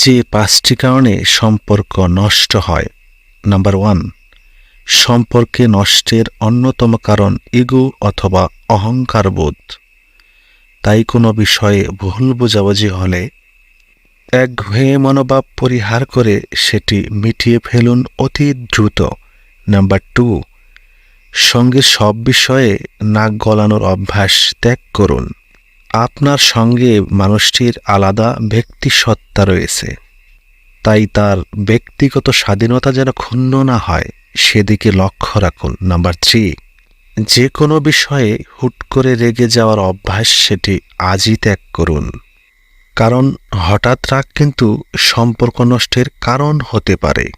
যে পাঁচটি কারণে সম্পর্ক নষ্ট হয়। নাম্বার ওয়ান, সম্পর্কে নষ্টের অন্যতম কারণ ইগো অথবা অহংকারবোধ তাই কোনো বিষয়ে ভুল বোঝাবুঝি হলে এক একঘেয়ে মনোভাব পরিহার করে সেটি মিটিয়ে ফেলুন অতি দ্রুত। নাম্বার টু, সঙ্গে সব বিষয়ে নাক গলানোর অভ্যাস ত্যাগ করুন। আপনার সঙ্গে মানুষটির আলাদা ব্যক্তিসত্তা রয়েছে। তাই তার ব্যক্তিগত স্বাধীনতা যেন ক্ষুণ্ণ না হয়, সেদিকে লক্ষ্য রাখুন। নাম্বার থ্রি, যে কোনো বিষয়ে হুট করে রেগে যাওয়ার অভ্যাস সেটি আজই ত্যাগ করুন। কারণ হঠাৎ রাগ কিন্তু সম্পর্ক নষ্টের কারণ হতে পারে।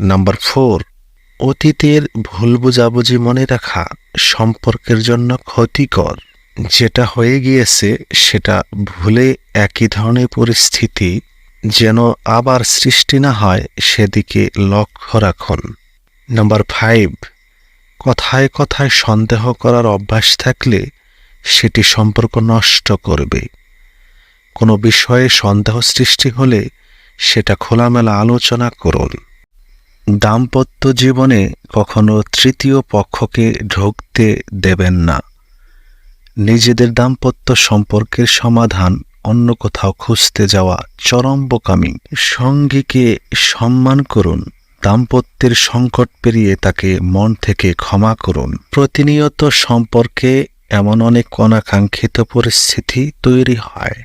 নাম্বার ফোর, অতীতের ভুল বুঝাবুঝি মনে রাখা সম্পর্কের জন্য ক্ষতিকর। যেটা হয়ে গিয়েছে সেটা ভুলে একই ধরনের পরিস্থিতি যেন আবার সৃষ্টি না হয় সেদিকে লক্ষ্য রাখুন। নাম্বার ফাইভ, কথায় কথায় সন্দেহ করার অভ্যাস থাকলে সেটি সম্পর্ক নষ্ট করবে। কোনো বিষয়ে সন্দেহ সৃষ্টি হলে সেটা খোলামেলা আলোচনা করুন। দাম্পত্য জীবনে কখনো তৃতীয় পক্ষকে ঢুকতে দেবেন না। নিজেদের দাম্পত্য সম্পর্কের সমাধান, অন্য কোথাও খুঁজতে যাওয়া চরম বোকামি। সঙ্গীকে সম্মান করুন। দাম্পত্যের সংকট পেরিয়ে তাকে মন থেকে ক্ষমা করুন। প্রতিনিয়ত সম্পর্কে এমন অনেক অনাকাঙ্ক্ষিত পরিস্থিতি তৈরি হয়,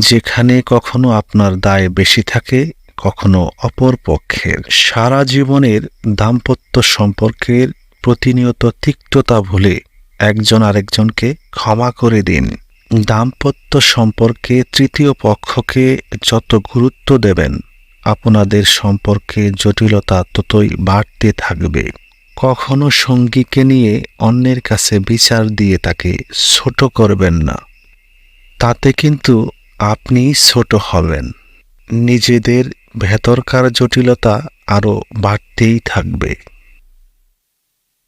যেখানে কখনো আপনার দায় বেশি থাকে, কখনো অপর পক্ষের। সারা জীবনের দাম্পত্য সম্পর্কের প্রতিনিয়ত তিক্ততা ভুলে একজন আরেকজনকে ক্ষমা করে দিন। দাম্পত্য সম্পর্কে তৃতীয় পক্ষকে যত গুরুত্ব দেবেন, আপনাদের সম্পর্কে জটিলতা ততই বাড়তে থাকবে। কখনো সঙ্গীকে নিয়ে অন্যের কাছে বিচার দিয়ে তাকে ছোট করবেন না। তাতে কিন্তু আপনি ছোট হবেন। নিজেদের ভেতরকার জটিলতা আরও বাড়তেই থাকবে।